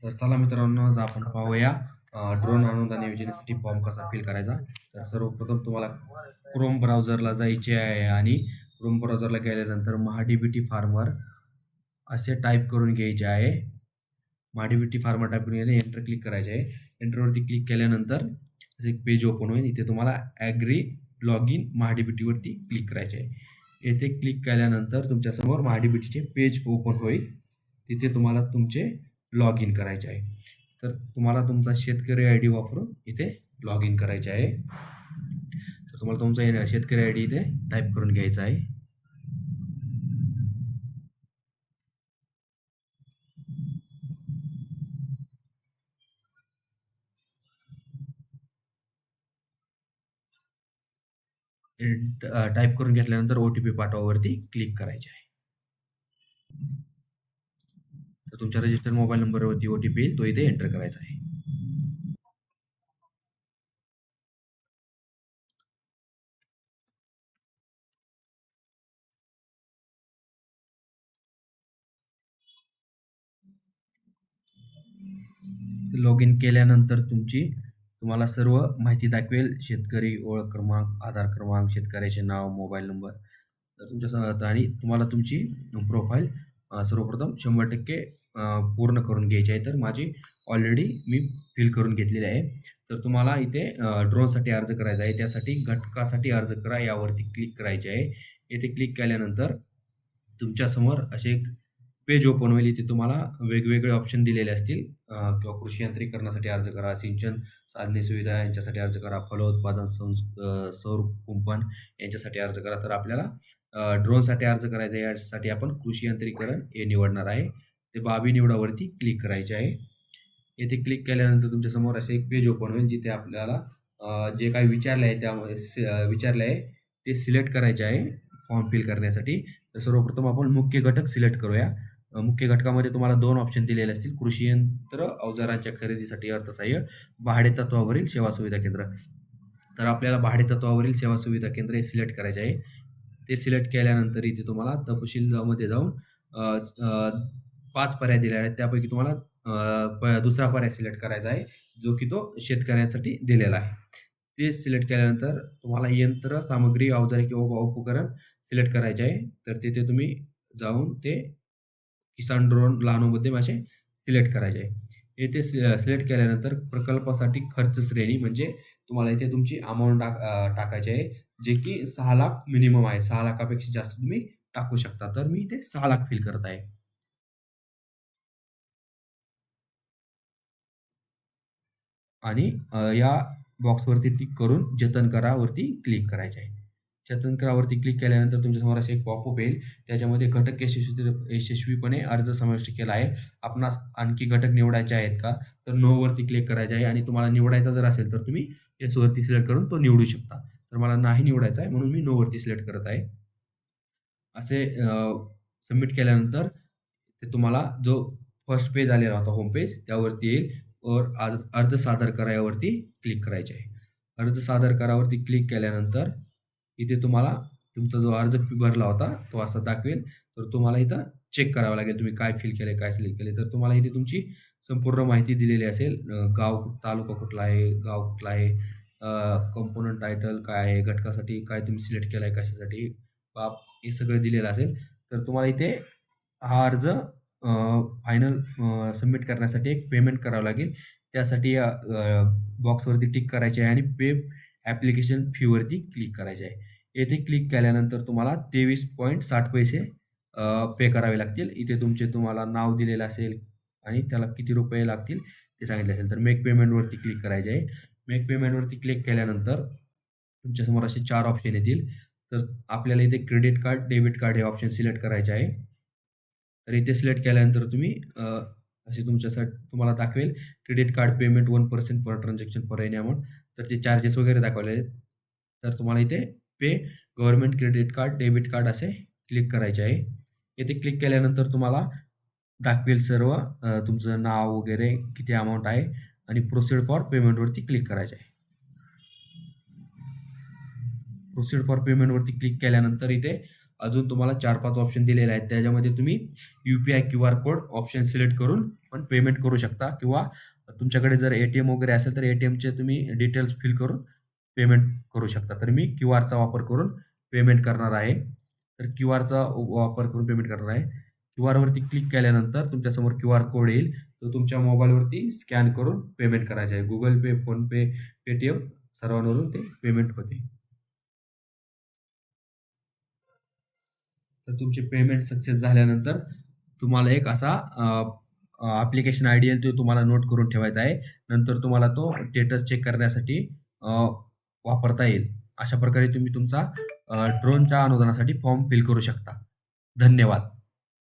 तर चला मित्रांनो आज आपण पाहूया ड्रोन अनुदान योजनेसाठी फॉर्म कसा फिल करायचा. तर सर्वप्रथम तुम्हाला क्रोम ब्राउझरला जायचे आहे आणि क्रोम ब्राउझरला गेल्यानंतर महाडीबीटी फार्मर असे टाईप करून घ्यायचे आहे. महाडीबीटी फार्मर टाईप करून घ्यायचे एंटर क्लिक करायचे आहे. एंटरवरती क्लिक केल्यानंतर असे एक पेज ओपन होईल. इथे तुम्हाला ॲग्री लॉग इन महाडीबीटीवरती क्लिक करायचे आहे. येथे क्लिक केल्यानंतर तुमच्यासमोर महाडीबीटीचे पेज ओपन होईल. तिथे तुम्हाला तुमचे लॉग इन करायचे आहे. तर तुम्हाला तुमचा शेतकरी आय डी वापरून इथे लॉग इन करायचे आहे. तर तुम्हाला तुमचा शेतकरी आय डी इथे टाईप करून घ्यायचा आहे. टाईप करून घेतल्यानंतर ओ टी पी पाठवावरती क्लिक करायचे आहे. तर तुमच्या रजिस्टर मोबाईल नंबरवरती ओ टी पी येईल तो इथे एंटर करायचा आहे. लॉग इन केल्यानंतर तुमची तुम्हाला सर्व माहिती दाखवेल. शेतकरी ओळख क्रमांक आधार क्रमांक शेतकऱ्याचे नाव मोबाईल नंबर तर तुमच्या आणि तुम्हाला तुमची प्रोफाईल सर्वप्रथम शंभर टक्के पूर्ण करून घ्यायची आहे. तर माझी ऑलरेडी मी फिल करून घेतलेली आहे. तर तुम्हाला इथे ड्रोनसाठी अर्ज करायचा आहे. त्यासाठी घटकासाठी अर्ज करा. यावरती क्लिक करायचे आहे. येथे क्लिक केल्यानंतर तुमच्यासमोर असे एक पेज ओपन होईल. इथे तुम्हाला वेगवेगळे ऑप्शन दिलेले असतील. किंवा कृषी यंत्रीकरणासाठी अर्ज करा. सिंचन साधने सुविधा यांच्यासाठी अर्ज करा. फलोत्पादन संस सौर कुंपण यांच्यासाठी अर्ज करा. तर आपल्याला ड्रोनसाठी अर्ज करायचा आहे यासाठी आपण कृषी यंत्रीकरण हे निवडणार आहे. ते बाबी निवडावरती क्लिक करायचे आहे. येथे क्लिक केल्यानंतर तुमच्यासमोर असे एक पेज ओपन होईल जिथे आपल्याला जे काही विचारले आहे त्यामध्ये सि- विचारले आहे ते सिलेक्ट करायचे आहे फॉर्म फिल करण्यासाठी. तर सर्वप्रथम आपण मुख्य घटक सिलेक्ट करूया. मुख्य घटकामध्ये तुम्हाला दोन ऑप्शन दिलेले असतील कृषी यंत्र अवजारांच्या खरेदीसाठी अर्थसहाय्य भाडे तत्वावरील सेवा सुविधा केंद्र. तर आपल्याला भाडे तत्वावरील सेवा सुविधा केंद्र हे सिलेक्ट करायचे आहे. ते सिलेक्ट केल्यानंतर इथे तुम्हाला तपशीलमध्ये जाऊन पाच पर्याय दिले आहेत. त्यापैकी तुम्हाला प- दुसरा पर्याय सिलेक्ट करायचा आहे जो की तो शेतकऱ्यांसाठी दिलेला आहे. ते सिलेक्ट केल्यानंतर तुम्हाला यंत्र सामग्री अवजारे किंवा उपकरण सिलेक्ट करायचे आहे. तर तिथे तुम्ही जाऊन ते किसान ड्रोन लानोमध्ये असे सिलेक्ट करायचे आहे. येथे सिलेक्ट केल्यानंतर प्रकल्पासाठी खर्च श्रेणी म्हणजे तुम्हाला इथे तुमची अमाऊंट टाक टाकायची आहे जे की सहा लाख मिनिमम आहे. सहा लाखापेक्षा जास्त तुम्ही टाकू शकता. तर मी इथे सहा लाख फिल करत आहे. आणि या बॉक्सवरती टिक करून जतन करावरती क्लिक करायचे आहे. जतन करावरती क्लिक केल्यानंतर तुमच्यासमोर असे एक पॉपअप येईल. त्याच्यामध्ये घटक यशस्वी यशस्वीपणे अर्ज समाविष्ट केला आहे. आपणास आणखी घटक निवडायचे आहेत का? तर नो वरती क्लिक करायचे आहे. आणि तुम्हाला निवडायचा जर असेल तर तुम्ही येस वरती सिलेक्ट करून तो निवडू शकता. तर मला नाही निवडायचा आहे म्हणून मी नो वरती सिलेक्ट करत आहे. असे सबमिट केल्यानंतर ते तुम्हाला जो फर्स्ट पेज आलेला होता होम पेज त्यावरती येईल. और आज अर्ज सादर करायावरती क्लिक करायचे आहे. अर्ज सादर करावरती क्लिक केल्यानंतर इथे तुम्हाला तुमचा जो अर्ज भरला होता तो असा दाखवेल. तर तुम्हाला इथं चेक करावं लागेल तुम्ही काय फिल केलं काय सिलेक्ट केले तर तुम्हाला इथे तुमची संपूर्ण माहिती दिलेली असेल. गाव तालुका कुठला आहे गाव कुठला आहे कंपोनंट टायटल काय आहे घटकासाठी काय तुम्ही सिलेक्ट केलं आहे कशासाठी बाप हे सगळं दिलेलं असेल. तर तुम्हाला इथे हा अर्ज फायनल सबमिट करण्यासाठी एक पेमेंट करावं लागेल. त्यासाठी बॉक्सवरती टिक करायचे आहे आणि पे ॲप्लिकेशन फीवरती क्लिक करायचे आहे. येथे क्लिक केल्यानंतर तुम्हाला तेवीस पॉईंट साठ पैसे पे करावे लागतील. इथे तुमचे तुम्हाला नाव दिलेलं असेल आणि त्याला किती रुपये लागतील ते सांगितले असेल. तर मेक पेमेंटवरती क्लिक करायचे आहे. मेक पेमेंटवरती क्लिक केल्यानंतर तुमच्यासमोर असे चार ऑप्शन येतील. तर आपल्याला इथे क्रेडिट कार्ड डेबिट कार्ड हे ऑप्शन सिलेक्ट करायचे आहे. तर इथे सिलेक्ट केल्यानंतर तुम्ही असे तुमच्यासाठी तुम्हाला दाखवेल credit card payment one percent per transaction per any amount तर ते चार्जेस वगैरे दाखवले आहेत तर तुम्हाला इथे pay government credit card debit card असे क्लिक करायचे आहे येथे क्लिक केल्यानंतर तुम्हाला दाखवेल सर्व तुमचं नाव वगैरे किती अमाऊंट आहे आणि प्रोसिड फॉर पेमेंटवरती क्लिक करायचे आहे प्रोसिड फॉर पेमेंटवरती क्लिक केल्यानंतर इथे अजून तुम्हाला 4-5 ऑप्शन दिलेले आहेत. त्याच्यामध्ये तुम्ही UPI Q R code option select करून पण पेमेंट करू शकता किंवा तुमच्याकडे जर ए-टी-एम वगैरे असेल तर ए-टी-एमचे तुम्ही डिटेल्स फिल करून पेमेंट करू शकता. तर मी क्यू आरचा वापर करून पेमेंट करणार आहे. तर क्यू आरचा वापर करून पेमेंट करणार आहे. क्यू आरवरती क्लिक केल्यानंतर तुमच्यासमोर क्यू आर कोड येईल. तो तुमच्या मोबाईलवरती स्कॅन करून पेमेंट करायचे आहे. गुगल पे फोनपे पेटीएम सर्वांवरून ते पेमेंट होते. तर तुमचे पेमेंट सक्सेस झाल्यानंतर तुम्हाला एक असा ॲप्लिकेशन आय डी येईल तो तुम्हाला नोट करून ठेवायचा आहे. नंतर तुम्हाला तो स्टेटस चेक करण्यासाठी वापरता येईल. अशा प्रकारे तुम्ही तुमचा ड्रोनच्या अनुदानासाठी फॉर्म फिल करू शकता. धन्यवाद.